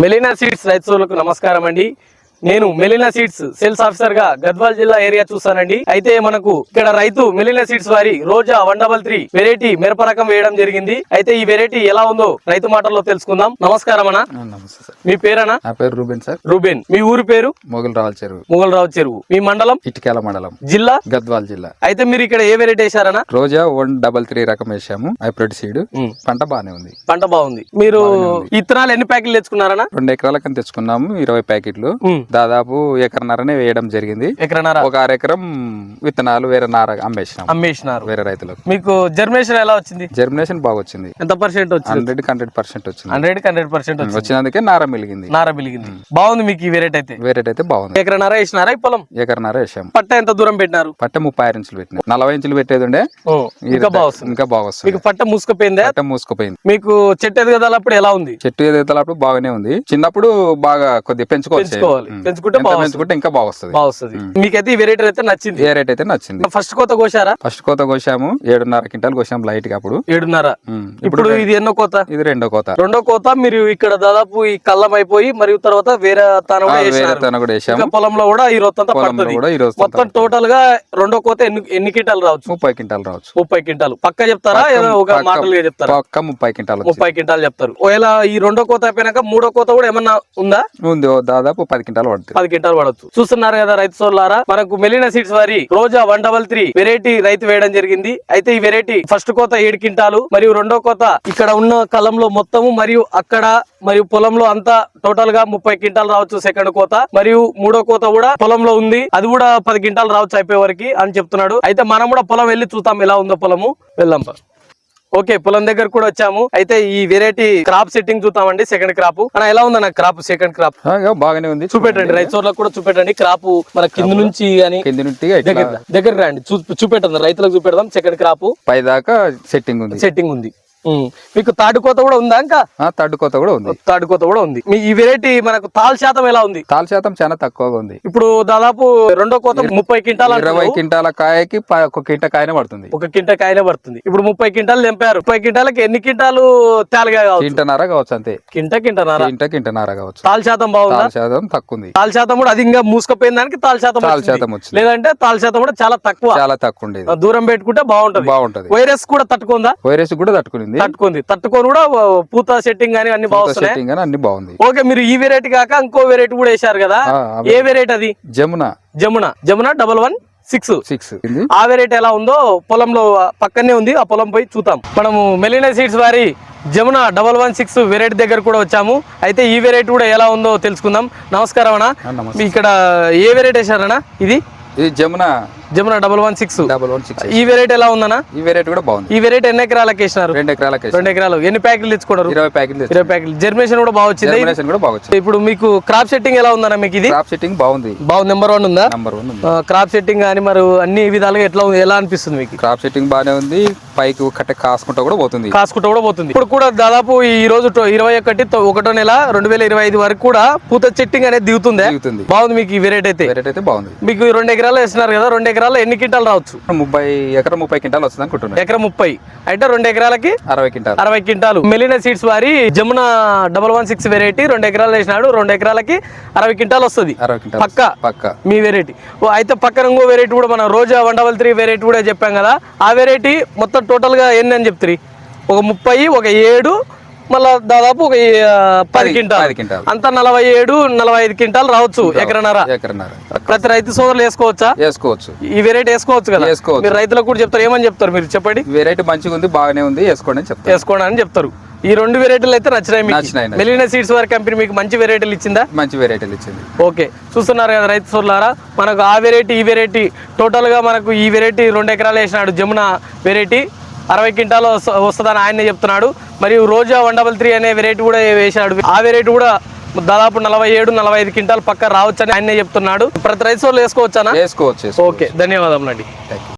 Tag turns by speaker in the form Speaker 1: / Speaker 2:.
Speaker 1: Melina seeds రైతులకు నమస్కారం అండి నేను మెలినా సీడ్స్ సేల్స్ ఆఫీసర్గా గద్వాల్ జిల్లా ఏరియా చూస్తానండి అయితే మనకు ఇక్కడ రైతు మెలినా సీడ్స్ వారి Roja one double three variety మిరప రకం వేయడం జరిగింది. అయితే ఈ వెరైటీ ఎలా ఉందో రైతు మాటల్లో తెలుసుకుందాం. నమస్కారం అన్న. మీ పేరనా
Speaker 2: నా పేరు రూబెన్ సార్.
Speaker 1: రూబెన్. మీ ఊరి పేరు?
Speaker 2: మొగులు రావాలి చెరువు.
Speaker 1: ముగలరావు చెరువు. మీ మండలం?
Speaker 2: ఇటుకేల మండలం.
Speaker 1: జిల్లా?
Speaker 2: గద్వాల్ జిల్లా.
Speaker 1: అయితే మీరు ఇక్కడ ఏ వెరైటీ వేశారనా
Speaker 2: రోజా వన్ డబల్ త్రీ రకం వేసాము హైబ్రిడ్ సీడ్. పంట బాగానే ఉంది.
Speaker 1: పంట బాగుంది. మీరు ఇత్తనాలు ఎన్ని ప్యాకెట్లు తెచ్చుకున్నారనా
Speaker 2: రెండు ఎకరాల కని తెచ్చుకున్నాము. ఇరవై ప్యాకెట్లు. దాదాపు ఎకరన్నరనే వేయడం జరిగింది.
Speaker 1: ఎకరన్నర.
Speaker 2: ఒక అర ఎకరం విత్తనాలు వేరే నార అమ్మేసినాం.
Speaker 1: అమ్మేసినారు.
Speaker 2: వేరే రైతులకు.
Speaker 1: మీకు జర్మినేషన్ ఎలా వచ్చింది?
Speaker 2: జర్మినేషన్ బాగా వచ్చింది.
Speaker 1: ఎంత పర్సెంట్ వచ్చింది?
Speaker 2: హండ్రెడ్ హండ్రెడ్ పర్సెంట్ వచ్చింది.
Speaker 1: హండ్రెడ్ హండ్రెడ్ పర్సెంట్
Speaker 2: వచ్చినందుకే నార మిలిగింది.
Speaker 1: నార బిలిగింది బాగుంది మీకు ఈ వెరైటీ అయితే?
Speaker 2: వేరేట్ అయితే బాగుంది.
Speaker 1: ఎకరన్నర వేసినారా ఈ పొలం?
Speaker 2: ఎకరన్నర వేసాము
Speaker 1: పట్ట ఎంత దూరం పెట్టినారు?
Speaker 2: పట్ట ముప్పై ఆరు ఇంచులు పెట్టినాం. నలభై ఇంచులు పెట్టేది ఉండే.
Speaker 1: ఇంకా బాగా
Speaker 2: ఇంకా బాగా వస్తుంది.
Speaker 1: మీకు పట్ట మూసుకుపోయిందా?
Speaker 2: పట్ట మూసుకుపోయింది.
Speaker 1: మీకు చెట్టు ఎదగదలప్పుడు ఎలా ఉంది?
Speaker 2: చెట్టు ఎదుగుతలప్పుడు బాగానే ఉంది. చిన్నప్పుడు బాగా కొద్దిగా పెంచుకోవచ్చు.
Speaker 1: పెంచుకోవాలి. పెంచుకుంటే
Speaker 2: పెంచుకుంటే ఇంకా బాగా వస్తుంది
Speaker 1: బాగా వస్తుంది మీకైతే ఈ వెరైటీ అయితే నచ్చింది.
Speaker 2: ఏ రేట్ అయితే నచ్చింది.
Speaker 1: ఫస్ట్ కోత కోసారా
Speaker 2: ఫస్ట్ కోత కోసాము ఏడున్నర క్వింటాలు కోసాము లైట్గా అప్పుడు.
Speaker 1: ఏడున్నర. ఇప్పుడు ఇది ఎన్నో కోత?
Speaker 2: ఇది రెండో కోత.
Speaker 1: రెండో కోత మీరు ఇక్కడ దాదాపు ఈ కళ్ళం అయిపోయి మరియు తర్వాత వేరే తన
Speaker 2: వేరే. తన కూడా వేసాము
Speaker 1: పొలంలో కూడా ఈ
Speaker 2: పొలంలో
Speaker 1: పడుతుంది.
Speaker 2: కూడా ఈ రోజు
Speaker 1: మొత్తం టోటల్గా రెండో కోత ఎన్ని ఎన్ని కింటాలు రావచ్చు?
Speaker 2: ముప్పై క్వింటాలు రావచ్చు.
Speaker 1: ముప్పై క్వింటాలు. పక్క చెప్తారా? ఏదో ఒక మాటలుగా చెప్తారా?
Speaker 2: పక్క ముప్పై క్వింటాలు
Speaker 1: ముప్పై క్వింటాలు చెప్తారు. ఒకవేళ ఈ రెండో కోత అయిపోయినాక మూడో కోత కూడా ఏమన్నా ఉందా?
Speaker 2: ఉంది దాదాపు పది క్వింటాలు పడుతుంది
Speaker 1: పది కింటాలు పడవచ్చు చూస్తున్నారు కదా రైతు సోలారా మనకు మెలిన సీడ్స్ వారి Roja one double three variety రైతు వేయడం జరిగింది. అయితే ఈ వెరైటీ ఫస్ట్ కోత ఏడు క్వింటాలు మరియు రెండో కోత ఇక్కడ ఉన్న కలంలో మొత్తము మరియు అక్కడ మరియు పొలంలో అంతా టోటల్గా ముప్పై క్వింటాలు రావచ్చు సెకండ్ కోత మరియు మూడో కోత కూడా పొలంలో ఉంది. అది కూడా పది క్వింటాలు రావచ్చు అయిపోయే వరకు అని చెప్తున్నాడు. అయితే మనం కూడా పొలం వెళ్ళి చూద్దాం ఎలా ఉందో పొలము. వెళ్దాం ఓకే పొలం దగ్గర కూడా వచ్చాము. అయితే ఈ వెరైటీ క్రాప్ సెట్టింగ్ చూద్దామండి సెకండ్ క్రాప్ అన్న ఎలా ఉందన్న క్రాప్ సెకండ్ క్రాప్
Speaker 2: బాగానే ఉంది.
Speaker 1: చూపెట్టండి రైతులకు కూడా చూపెట్టండి. క్రాప్ మన కింద నుంచి కానీ దగ్గర రండి. చూపెట్టండి రైతులకు చూపెడదాం సెకండ్ క్రాప్
Speaker 2: పై దాకా సెట్టింగ్ ఉంది.
Speaker 1: సెట్టింగ్ ఉంది. మీకు తాడు కోత కూడా ఉందా ఇంకా?
Speaker 2: ఆ, తడ్డు కోత కూడా ఉంది.
Speaker 1: తాడు కోత కూడా ఉంది. మీ ఈ వెరైటీ మనకు తాల్ శాతం ఎలా ఉంది?
Speaker 2: తాల్ శాతం చాలా తక్కువగా ఉంది.
Speaker 1: ఇప్పుడు దాదాపు రెండో కోత ముప్పై క్వింటాల్
Speaker 2: ఇరవై. క్వింటాల కాయకి ఒక కింట కాయనే పడుతుంది.
Speaker 1: ఒక కింట కాయనే పడుతుంది. ఇప్పుడు ముప్పై క్వింటాలు తెంపారు. ముప్పై క్వింటాలకి ఎన్ని క్వింటాలు తేలగా కావచ్చు?
Speaker 2: కింటన్నర కావచ్చు అంతే.
Speaker 1: కింట కింటనారా
Speaker 2: కింట కింటన్నర కావచ్చు.
Speaker 1: తాల్ శాతం బాగుందా?
Speaker 2: తాల్ శాతం తక్కువ ఉంది
Speaker 1: తాల్ శాతం కూడా అది ఇంకా మూసుకుపోయిన దానికి తాల్ శాతం
Speaker 2: తాల్. శాతం వచ్చింది.
Speaker 1: లేదంటే తాల్ శాతం కూడా చాలా తక్కువ.
Speaker 2: చాలా తక్కువ ఉండేది.
Speaker 1: దూరం పెట్టుకుంటే బాగుంటది.
Speaker 2: బాగుంటది.
Speaker 1: వైరస్ కూడా తట్టుకుందా?
Speaker 2: వైరస్ కూడా తట్టుకునింది
Speaker 1: తట్టుకుంది. తట్టుకొని కూడా పూత సెట్టింగ్ అని అన్ని బాగా వస్తున్నాయి.
Speaker 2: సెట్టింగ్ అని అన్ని బాగుంది.
Speaker 1: ఓకే మీరు ఈ వెరైటీ కాక ఇంకో వెరైటీ కూడా వేశారు కదా? ఏ వెరైటీ అది?
Speaker 2: Jamuna.
Speaker 1: Jamuna. Jamuna double one six
Speaker 2: six
Speaker 1: ఆ వెరైటీ ఎలా ఉందో పొలంలో పక్కనే ఉంది. ఆ పొలం పోయి చూద్దాం. మనము మెలినా సీడ్స్ వారి Jamuna double one six variety దగ్గర కూడా వచ్చాము. అయితే ఈ వెరైటీ కూడా ఎలా ఉందో తెలుసుకుందాం. నమస్కారం అన్న. ఇక్కడ ఏ వెరైటీ వేశారన్నా? ఇది?
Speaker 2: ఇది Jamuna
Speaker 1: Jamuna double one six.
Speaker 2: Double one six.
Speaker 1: ఈ వెరైటీ ఎలా ఉందన్నా?
Speaker 2: ఈ వెరైటీ కూడా బాగుంది.
Speaker 1: ఈ వెరైటీ ఎన్ని ఎకరాలకు వేసినారు?
Speaker 2: రెండు ఎకరాలకి.
Speaker 1: రెండు ఎకరాలు. ఎన్ని ప్యాకెట్లు తెచ్చుకున్నారు?
Speaker 2: ఇరవై ప్యాకెట్లు
Speaker 1: ఇరవై ప్యాకెట్లు. జర్మినేషన్ కూడా బాగా వచ్చింది?
Speaker 2: జర్మినేషన్ కూడా బాగా వచ్చింది.
Speaker 1: ఇప్పుడు మీకు క్రాప్ సెట్టింగ్ ఎలా ఉందన్న మీకు ఇది?
Speaker 2: క్రాప్ సెట్టింగ్ బాగుంది.
Speaker 1: బాగుంది. నెంబర్ వన్ ఉందా?
Speaker 2: నంబర్ వన్
Speaker 1: క్రాప్ సెట్టింగ్ కానీ మరి అన్ని విధాలుగా ఎట్లా ఉంది? ఎలా అనిపిస్తుంది మీకు?
Speaker 2: క్రాప్ సెట్టింగ్ బాగానే ఉంది. పైకి కట్ట కాసుకుంటా కూడా పోతుంది.
Speaker 1: కాసుకుంటూ కూడా పోతుంది. ఇప్పుడు కూడా దాదాపు ఈ రోజు ఇరవై ఒకటి ఒకటో నెల రెండు వేల ఇరవై ఐదు వరకు కూడా పూత చెట్టింగ్ అనేది దిగుతుంది?
Speaker 2: దిగుతుంది.
Speaker 1: బాగుంది మీకు ఈ వెరైటీ అయితే?
Speaker 2: వెరైటీ అయితే బాగుంది.
Speaker 1: మీకు రెండు ఎకరాలు వేస్తున్నారు కదా రెండు ఎకరాలు ఎన్ని క్వింటాలు రావచ్చు?
Speaker 2: ముప్పై ఎకరం ముప్పై క్వింటాలు వస్తుంది అనుకుంటున్నాను.
Speaker 1: ఎకరం ముప్పై. అయితే రెండు ఎకరాలకి
Speaker 2: అరవై క్వింటాలు.
Speaker 1: అరవై క్వింటాలు. మెలినా సీడ్స్ వారి Jamuna double one six variety రెండు ఎకరాలు వేసినాడు రెండు ఎకరాలకి అరవై క్వింటాలు వస్తుంది. పక్కా?
Speaker 2: పక్క.
Speaker 1: మీ వెరైటీ ఓ అయితే పక్కన ఇంకో వెరైటీ కూడా మనం Roja one double three variety కూడా చెప్పాం కదా. ఆ వెరైటీ మొత్తం టోటల్గా ఎన్ని అని చెప్తారు? ఒక ముప్పై ఒక ఏడు మళ్ళా దాదాపు ఒక పది క్వింటాల్. అంతా నలభై ఏడు నలభై ఐదు క్వింటాల్ రావచ్చు ఎకరన్నర.
Speaker 2: ఎకరన్నర.
Speaker 1: ప్రతి రైతు సోదరులు వేసుకోవచ్చా?
Speaker 2: వేసుకోవచ్చు.
Speaker 1: ఈ వెరైటీ వేసుకోవచ్చు కదా?
Speaker 2: వేసుకోవచ్చు.
Speaker 1: మీరు రైతులకు కూడా చెప్తారు ఏమని చెప్తారు మీరు చెప్పండి?
Speaker 2: వెరైటీ మంచిగా ఉంది బాగానే ఉంది వేసుకోండి అని
Speaker 1: వేసుకోండి అని చెప్తారు. ఈ రెండు వెరైటీలు అయితే నచ్చినాయి మీకు?
Speaker 2: నచ్చినాయి, నచ్చినాయి.
Speaker 1: మెలినా సీడ్స్ వారి కంపెనీ మీకు మంచి వెరైటీలు ఇచ్చిందా?
Speaker 2: మంచి వెరైటీలు ఇచ్చింది.
Speaker 1: ఓకే. చూస్తున్నారు కదా రైతు సోదరులారా మనకు ఆ వెరైటీ ఈ వెరైటీ టోటల్గా మనకు ఈ వెరైటీ రెండు ఎకరాలు వేసినాడు జమున వెరైటీ అరవై క్వింటాలు వస్త- వస్తుందని ఆయనే చెప్తున్నాడు. మరియు రోజా వన్ డబల్ త్రీ అనే వెరైటీ కూడా వేసాడు ఆ వెరైటీ కూడా దాదాపు నలభై ఏడు నలభై ఐదు క్వింటాల్ పక్క రావచ్చని ఆయనే చెప్తున్నాడు. ప్రతి రైతు సోదరులు వేసుకోవచ్చానా
Speaker 2: వేసుకోవచ్చు.
Speaker 1: ఓకే ధన్యవాదములండి.
Speaker 2: థాంక్యూ.